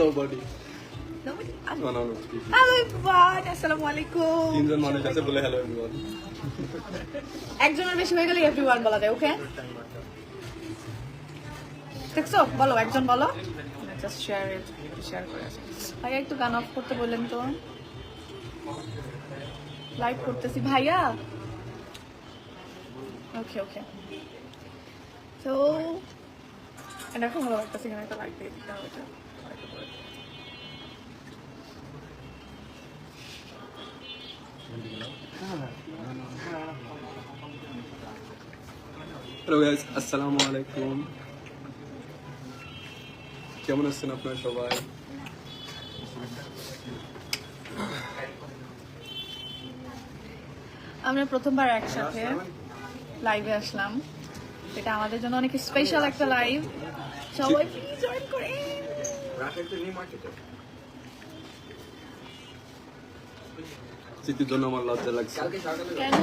Nobody. Nobody? Everyone আসসালামু আলাইকুম তিনজন মানুষ আছে বলে হ্যালো এভরিওয়ান একজনের বেশি হয়ে গেলে এভরিওয়ান বলা যায় ওকে দেখছ? বলো একজন বলো। জাস্ট শেয়ার শেয়ার করে আসি। ভাইয়া একটু গান অফ করতে বললেন তো। লাইভ করতেছি ভাইয়া। ওকে ওকে তো খুব ভালো লাগতেছে এখানে একটা লাইট দিয়ে দিতে হবে। হ্যালো গাইস আসসালামু আলাইকুম কেমন আছেন আপনারা সবাই? আমরা প্রথমবার একসাথে লাইভে আসলাম। এটা আমাদের জন্য অনেক স্পেশাল একটা লাইভ সবাই জয়েন করে স্মৃতির জন্য আমার লজ্জা লাগছে। কেন?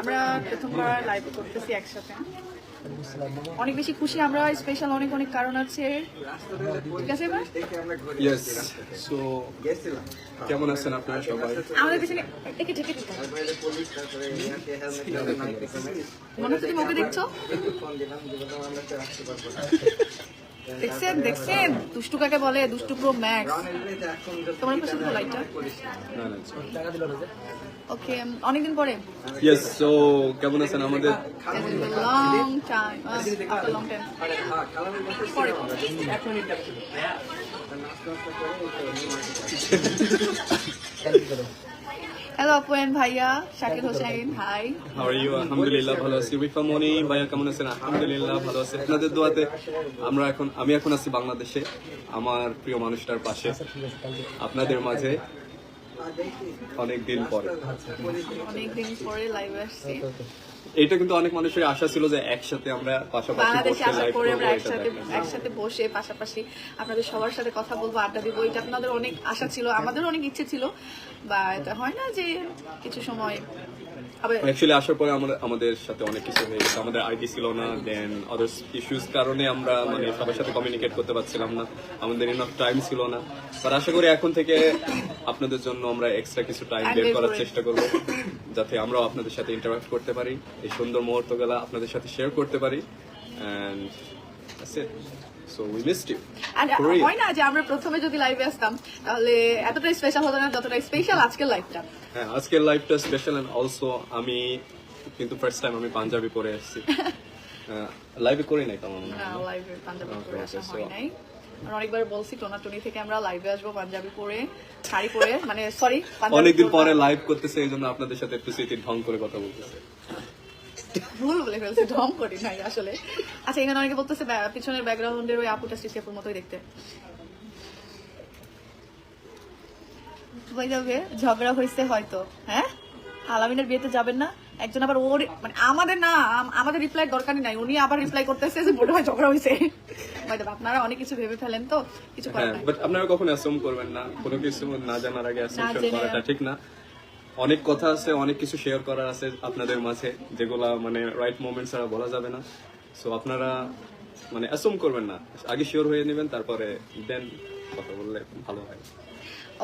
আমরা প্রথমবার লাইভ করতেছি একসাথে। অনেক বেশি খুশি আমরা স্পেশাল অনেক অনেক কারণ আছে। ঠিক আছে এবার? ইয়েস সো কেমন আছেন আপনারা সবাই? আমাদের পিছনে ঠেকে। মনে হচ্ছে তুমি ওকে দেখছ? দেখছেন দেখছেন? দুষ্টু কাকে বলে? দুষ্টু প্রো ম্যাক্স তোমার লাইটটা না না ওকে অনেকদিন পরে। ইয়েস সো কেমন আছেন আমাদের? Long time after long time পরে। হ্যালো আপুয়েন ভাইয়া Shakir Hossain hi how are you আলহামদুলিল্লাহ ভালো আছি। রিফা মনি ভাইয়া কেমন আছেন? আলহামদুলিল্লাহ ভালো আছি। আপনাদের দোয়াতে আমরা এখন আমি এখন আছি বাংলাদেশে আমার প্রিয় মানুষটার পাশে। আপনাদের মাঝে অনেক দিন পরে। অনেকদিন পরে লাইভে আসছি। এটা কিন্তু অনেক মানুষের আশা ছিল যে একসাথে আমরা পাশাপাশি বাংলাদেশে আশা আসার পরে আমরা একসাথে একসাথে বসে পাশাপাশি আপনাদের সবার সাথে কথা বলব আড্ডা দিব এটা আপনাদের অনেক আশা ছিল আমাদের অনেক ইচ্ছে ছিল বা এটা হয় না যে কিছু সময় অ্যাকচুয়ালি আসার পরে আমাদের আমাদের সাথে অনেক কিছু হয়ে গেছে। আমাদের আইডি ছিল না দেন আদার ইস্যুস কারণে আমরা মানে সবার সাথে কমিউনিকেট করতে পারছিলাম না। আমাদের ইনফ টাইম ছিল না। আশা করি এখন থেকে আপনাদের জন্য আমরা এক্সট্রা কিছু টাইম বের করার চেষ্টা করব। যাতে আমরাও আপনাদের সাথে ইন্টারাক্ট করতে পারি। এই সুন্দর মুহূর্তগুলো আপনাদের সাথে শেয়ার করতে পারি। And so we missed you আর হয় না যে আমরা প্রথমে যদি লাইভে আসতাম তাহলে এতটাই স্পেশাল হতো না যতটাই স্পেশাল আজকের লাইভটা হ্যাঁ আজকের লাইভটা স্পেশাল এন্ড অলসো আমি কিন্তু ফার্স্ট টাইম আমি পাঞ্জাবি পরে আসছি। লাইভে করি নাই কেমন না লাইভে পাঞ্জাবি পরে আসা হয় নাই। অনেকবার বলছি টোনাটুনি থেকে আমরা লাইভে আসব পাঞ্জাবি পরে শাড়ি পরে মানে সরি অনেকদিন পরে লাইভ করতেছে এই জন্য আপনাদের সাথে একটু স্মৃতির ঢং করে কথা বলতেছে। ভুল বলে ফেলছি ঢং করি নাই আসলে। আচ্ছা এখানে অনেকে বলতেছে পিছনের ব্যাকগ্রাউন্ডের ওই আপুটা স্মৃতি আপুর মতোই দেখতে। ঝগড়া হয়েছে হয়তো হ্যাঁ? আলামিনের বিয়েতে যাবেন না একজন আবার ওর মানে আমাদের না আমাদের রিপ্লাই দরকারই নাই উনি আবার রিপ্লাই করতেছে যে মনে হয় ঝগড়া হয়েছে। By আপনারা অনেক কিছু ভেবে ফেলেন তো কিছু করার হ্যাঁ নাই। বাট আপনারা কখনো অ্যাসুম করবেন না কোনো কিছু না জানার আগে অ্যাসাম্পশন করাটা ঠিক না। অনেক কথা আছে অনেক কিছু শেয়ার করার আছে আপনাদের মাঝে যেগুলা মানে রাইট মোমেন্ট ছাড়া বলা যাবে না। সো আপনারা মানে অ্যাসুম করবেন না আগে শিওর হয়ে নেবেন তারপরে দেন কথা বললে ভালো হয়।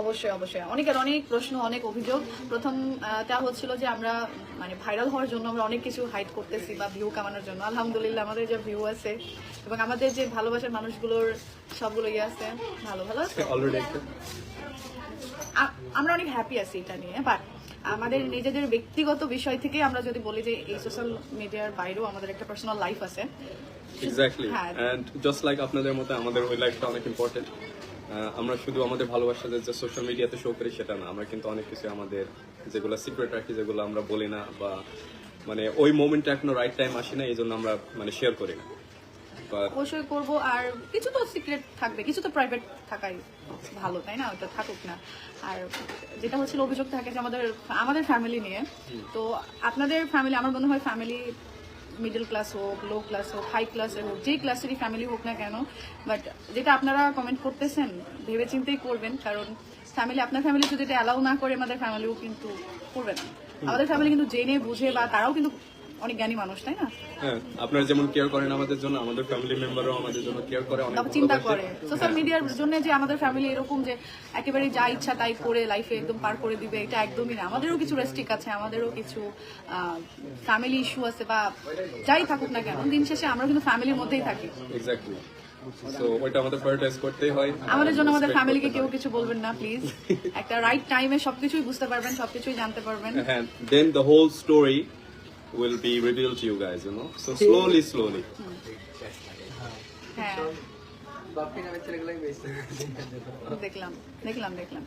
অবশ্যই অবশ্যই। অনেকের অনেক প্রশ্ন অনেক অভিযোগ। প্রথম তা হচ্ছিল যে আমরা মানে ভাইরাল হওয়ার জন্য আমরা অনেক কিছু হাইড করতেছি বা ভিউ কামানোর জন্য। আলহামদুলিল্লাহ আমাদের যে ভিউ আছে এবং আমাদের যে ভালোবাসার মানুষগুলোর সবগুলো ইয়ে আছে ভালো ভালো আছে? আমরা অনেক হ্যাপি আছি এটা নিয়ে বাট আমাদের নিজেদের ব্যক্তিগত বিষয় থেকে আমরা যদি বলি যে এই সোশ্যাল মিডিয়ার বাইরেও আমাদের একটা পার্সোনাল লাইফ আছে। এক্স্যাক্টলি। অ্যান্ড জাস্ট লাইক আপনাদের মতো আমাদের ওই লাইফটা অনেক ইম্পর্টেন্ট আমরা শুধু আমাদের ভালোবাসা যে সোশ্যাল মিডিয়াতে শো করি সেটা না আমরা কিন্তু অনেক কিছু আমাদের যেগুলো সিক্রেট রাখি যেগুলো আমরা বলি না বা মানে ওই মোমেন্টটা এখনও রাইট টাইম আসে না এই জন্য আমরা মানে শেয়ার করি না। অবশ্যই করব আর কিছু তো সিক্রেট থাকবে কিছু তো প্রাইভেট থাকাই ভালো তাই না? ওটা থাকুক না। আর যেটা হচ্ছিল অভিযোগ থাকে যে আমাদের আমাদের ফ্যামিলি নিয়ে তো আপনাদের ফ্যামিলি আমার মনে হয় ফ্যামিলি মিডল ক্লাস হোক লো ক্লাস হোক হাই ক্লাসের হোক, যেই ক্লাসেরই ফ্যামিলি হোক না কেন বাট যেটা আপনারা কমেন্ট করতেছেন ভেবে চিন্তেই করবেন, কারণ ফ্যামিলি আপনার ফ্যামিলি যদি এটা অ্যালাউ না করে, আমাদের ফ্যামিলিও কিন্তু করবে না। আমাদের ফ্যামিলি কিন্তু জেনে, বুঝে বা তারাও কিন্তু অনেক জ্ঞানী মানুষ তাই না? হ্যাঁ আপনারা যেমন কেয়ার করেন আমাদের জন্য আমাদের ফ্যামিলি মেম্বারও আমাদের জন্য কেয়ার করে অনেক চিন্তা করে। সোশ্যাল মিডিয়ার জন্য যে আমাদের ফ্যামিলি এরকম যে একেবারে যা ইচ্ছা তাই করে লাইফে একদম পার করে দিবে এটা একদমই না। আমাদেরও কিছু রেস্ট্রিক আছে আমাদেরও কিছু ফ্যামিলি ইস্যু আছে বা যাই থাকুক না কেন দিন শেষে আমরা কিন্তু ফ্যামিলির মধ্যেই থাকি। এক্স্যাক্টলি সো ওইটা আমাদের প্রায়োরিটাইজ করতেই হয়। আমাদের জন্য আমাদের ফ্যামিলিকে কেউ কিছু বলবেন না প্লিজ একটা রাইট টাইমে সবকিছুই বুঝতে পারবেন সবকিছুই জানতে পারবেন। হ্যাঁ then the whole story will be revealed to you guys you know so slowly slowly হ্যাঁ বাপ্পি নামের ছেলেগুলোই বেশি দেখলাম দেখলাম দেখলাম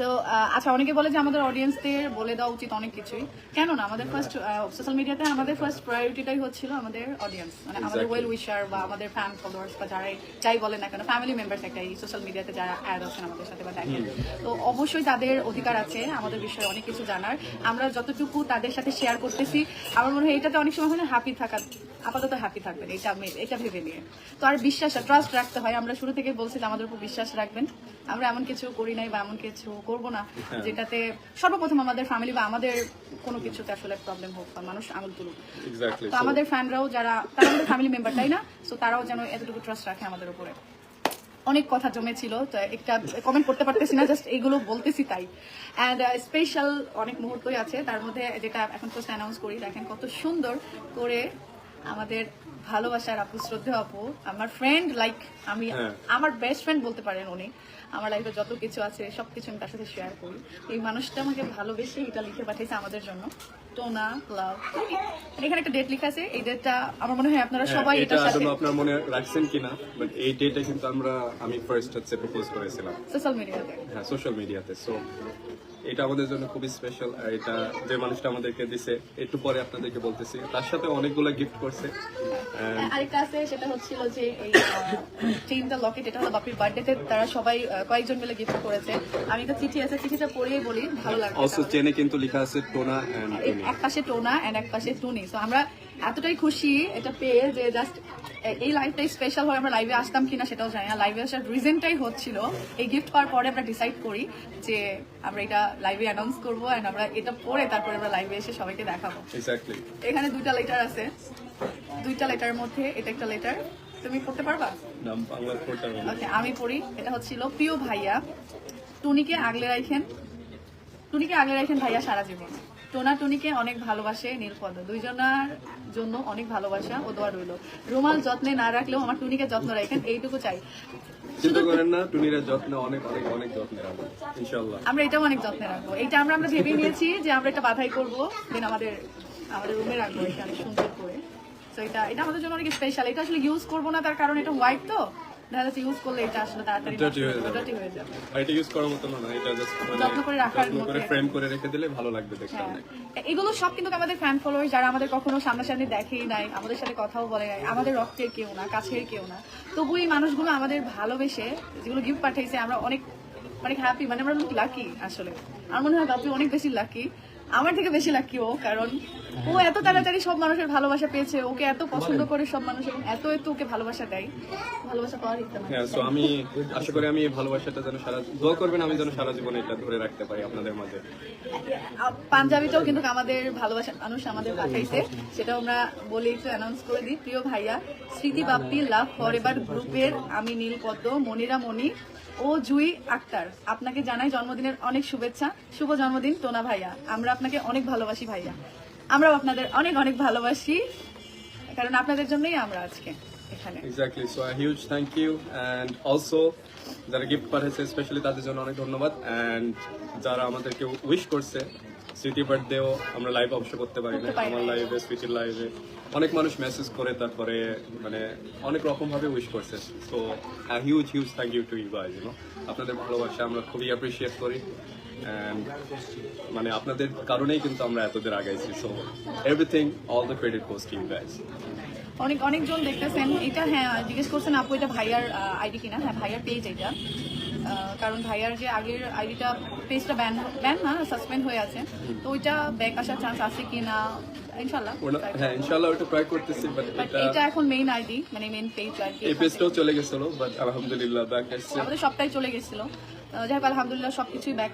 So আচ্ছা অনেকে বলে যে আমাদের অডিয়েন্সদের বলে দেওয়া উচিত অনেক কিছুই। কেন না? আমাদের ফার্স্ট সোশ্যাল মিডিয়াতে আমাদের ফার্স্ট প্রায়োরিটিটাই হচ্ছিল আমাদের অডিয়েন্স মানে আমাদের ওয়েল উইশার বা আমাদের ফ্যান ফলোয়ার্স বা যারাই যাই বলে না কেন ফ্যামিলি মেম্বার্স একটা এই সোশ্যাল মিডিয়াতে যারা অ্যাড আছেন আমাদের সাথে বা দেখেন। তো অবশ্যই তাদের অধিকার আছে আমাদের বিষয়ে অনেক কিছু জানার। আমরা যতটুকু তাদের সাথে শেয়ার করতেছি আমার মনে হয় এটাতে অনেক সময় হয় হ্যাপি থাকা আপাতত হ্যাপি থাকবেন এটা এটা ভেবে নিয়ে। তো আর বিশ্বাস ট্রাস্ট রাখতে হয়। আমরা শুরু থেকে বলছি যে আমাদের উপর বিশ্বাস রাখবেন। আমরা এমন কিছু করি নাই বা এমন কিছু করব না যেটাতে সর্বপ্রথম আমাদের ফ্যামিলি বা আমাদের কোনো কিছুতে আসলে প্রবলেম হোক বা মানুষ আঙুল তুলুক। তো আমাদের ফ্যানরাও যারা তারা আমাদের ফ্যামিলি মেম্বার তাই না? তো তারাও যেন এতটুকু ট্রাস্ট রাখে আমাদের উপরে। অনেক কথা জমেছিল তো একটা কমেন্ট করতে পারতেছি না জাস্ট এইগুলো বলতেছি তাই। অ্যান্ড স্পেশাল অনেক মুহূর্তই আছে তার মধ্যে যেটা এখন ফার্স্ট অ্যানাউন্স করি দেখেন কত সুন্দর করে আমাদের ভালোবাসার আপু শ্রদ্ধা আপু আমার ফ্রেন্ড লাইক আমি হ্যাঁ। আমার বেস্ট ফ্রেন্ড বলতে পারেন উনি। আমার লাইফে যত কিছু আছে সবকিছু আমি তার সাথে শেয়ার করি। এই মানুষটা আমাকে ভালোবেসে এটা লিখে পাঠিয়েছে আমাদের জন্য। টোনা লাভ এখানে একটা ডেট লেখা আছে এই ডেটটা আমার মনে হয় আপনারা হ্যাঁ, সবাই এটা সাথে আপনার মনে রাখছেন কিনা? বাট এই ডেটে কিন্তু আমরা আমি ফার্স্ট হচ্ছে প্রপোজ করেছিলাম। সোশ্যাল মিডিয়াতে হ্যাঁ সোশ্যাল মিডিয়াতে সো এটা আমাদের জন্য খুবই স্পেশাল আর এটা যে মানুষটা আমাদেরকে দিছে একটু পরে আপনাদেরকে বলতেছি। তার সাথে অনেকগুলো গিফট করছে। আরেকটা আছে সেটা হচ্ছিল যে এই লকেট এটা হলো বাপির বার্থডেতে তারা সবাই কয়েকজন মিলে গিফট করেছে। আমি একটা চিঠি আছে চিঠিটা পড়েই বলি ভালো লাগবে অলসো চেনে কিন্তু লেখা আছে টোনা অ্যান্ড এক পাশে টোনা এন্ড এক পাশে টুনি তো আমরা এতটাই খুশি এটা পেয়ে যে জাস্ট এই লাইফটাই স্পেশাল হয়ে আমরা লাইভে আসতাম কিনা সেটাও জানি না। লাইভে আসার রিজনটাই হচ্ছিল এই গিফট পাওয়ার পরে আমরা ডিসাইড করি যে আমরা এটা লাইভে অ্যানাউন্স করব অ্যান্ড আমরা এটা পরে তারপরে আমরা লাইভে এসে সবাইকে দেখাবো। এখানে দুইটা লেটার আছে। দুইটা লেটার মধ্যে এটা একটা লেটার তুমি পড়তে পারবা? ওকে আমি পড়ি। এটা হচ্ছিল প্রিয় ভাইয়া টুনিকে আগলে রাখেন টুনিকে আগলে রাখেন ভাইয়া সারা জীবন। টোনা টুনিকে অনেক ভালোবাসে নীলপদ দুইজনার জন্য অনেক ভালোবাসা ও দোয়া রইল। রুমাল যত্নে না রাখলেও আমার টুনিকে যত্ন রাখেন এইটুকু চাই। চিন্তা করেন না টুনিরা যত্ন অনেক অনেক অনেক যত্নে রাখব ইনশাল্লাহ আমরা এটাও অনেক যত্নে রাখব। এটা আমরা আমরা ভেবে নিয়েছি যে আমরা এটা বাধাই করব দেন আমাদের আমাদের রুমে রাখব এটা অনেক সুন্দর করে। তো এটা এটা আমাদের জন্য অনেক স্পেশাল এটা আসলে ইউজ করব না তার কারণ এটা হোয়াইট তো। দেখা যাচ্ছে ইউজ করলে এটা আসলে তাড়াতাড়ি Dirty হয়ে যাবে। dirty যাবে। আর এটা ইউজ করার মতো না এটা জাস্ট মানে যত্ন করে রাখার যত্ন করে ফ্রেম করে রেখে দিলে ভালো লাগবে দেখতে হ্যাঁ। এগুলো সব কিন্তু আমাদের ফ্যান ফলোয়ার যারা আমাদের কখনো সামনাসামনি দেখেই নাই আমাদের সাথে কথাও বলে নাই আমাদের রক্তের কেউ না কাছের কেউ না। তবু এই মানুষগুলো আমাদের ভালোবেসে যেগুলো গিফট পাঠিয়েছে আমরা অনেক অনেক হ্যাপি মানে আমরা অনেক লাকি আসলে। আমার মনে হয় বাপি অনেক বেশি লাকি আমার থেকে বেশি লাকি ও কারণ ও এত তাড়াতাড়ি সব মানুষের ভালোবাসা পেয়েছে ওকে এত পছন্দ করে সব মানুষ এবং এত এত ওকে ভালোবাসা দেয়। ভালোবাসা পাওয়ার ইচ্ছা হ্যাঁ সো আমি আশা করি আমি এই ভালোবাসাটা যেন সারা দোয়া করবেন আমি যেন সারা জীবন এটা ধরে রাখতে পারি আপনাদের মাঝে। পাঞ্জাবিটাও কিন্তু আমাদের ভালোবাসা মানুষ আমাদের পাঠাইছে। সেটাও আমরা বলে একটু অ্যানাউন্স করে দিই। প্রিয় ভাইয়া স্মৃতি বাপ্পি লাভ ফর এবার গ্রুপের আমি নীল পদ্ম মনিরা মণি ও জুই আক্তার, আপনাকে জানাই জন্মদিনের অনেক শুভেচ্ছা। শুভ জন্মদিন টোনা ভাইয়া। আমরা আপনাকে অনেক ভালোবাসি ভাইয়া। আমরাও আপনাদের অনেক অনেক ভালোবাসি, কারণ আপনাদের জন্যই আমরা আজকে এখানে। So huge thank you and also যারা গিফট পাঠিয়েছে স্পেশালি তাদের জন্য অনেক ধন্যবাদ অ্যান্ড যারা আমাদেরকে উইশ করছে স্মৃতি বার্থডেও আমরা লাইভ অবশ্য করতে পারি না। আমার লাইভে স্মৃতির লাইভে অনেক মানুষ মেসেজ করে তারপরে মানে অনেক রকম ভাবে উইশ করছে so huge huge thank you to you guys you know আপনাদের ভালোবাসা আমরা খুবই অ্যাপ্রিসিয়েট করি। মানে আপনাদের কারণেই কিন্তু আমরা এতদের আগাইছি। So everything all the credit goes to you guys অনেক অনেকজন দেখতেছেন। এটা হ্যাঁ জিজ্ঞেস করছেন আপু এটা ভাইয়ার আইডি কিনা? হ্যাঁ ভাইয়ার পেজ এটা। কারণ ভাইয়ার যে আগের আইডিটা পেজটা ব্যান ব্যান না সাসপেন্ড হয়ে আছে। তো ওইটা ব্যাক আসার চান্স আছে কিনা ইনশাল্লাহ ওনা- হ্যাঁ ইনশাল্লাহ ওটা ট্রাই করতেছি বাট এটা এখন মেইন আইডি মানে মেইন পেজ আর কি। এই পেজটাও চলে গেছিল বাট আলহামদুলিল্লাহ ব্যাক আমাদের সবটাই চলে গেছিল। যাই হোক আলহামদুলিল্লাহ সবকিছুই ব্যাক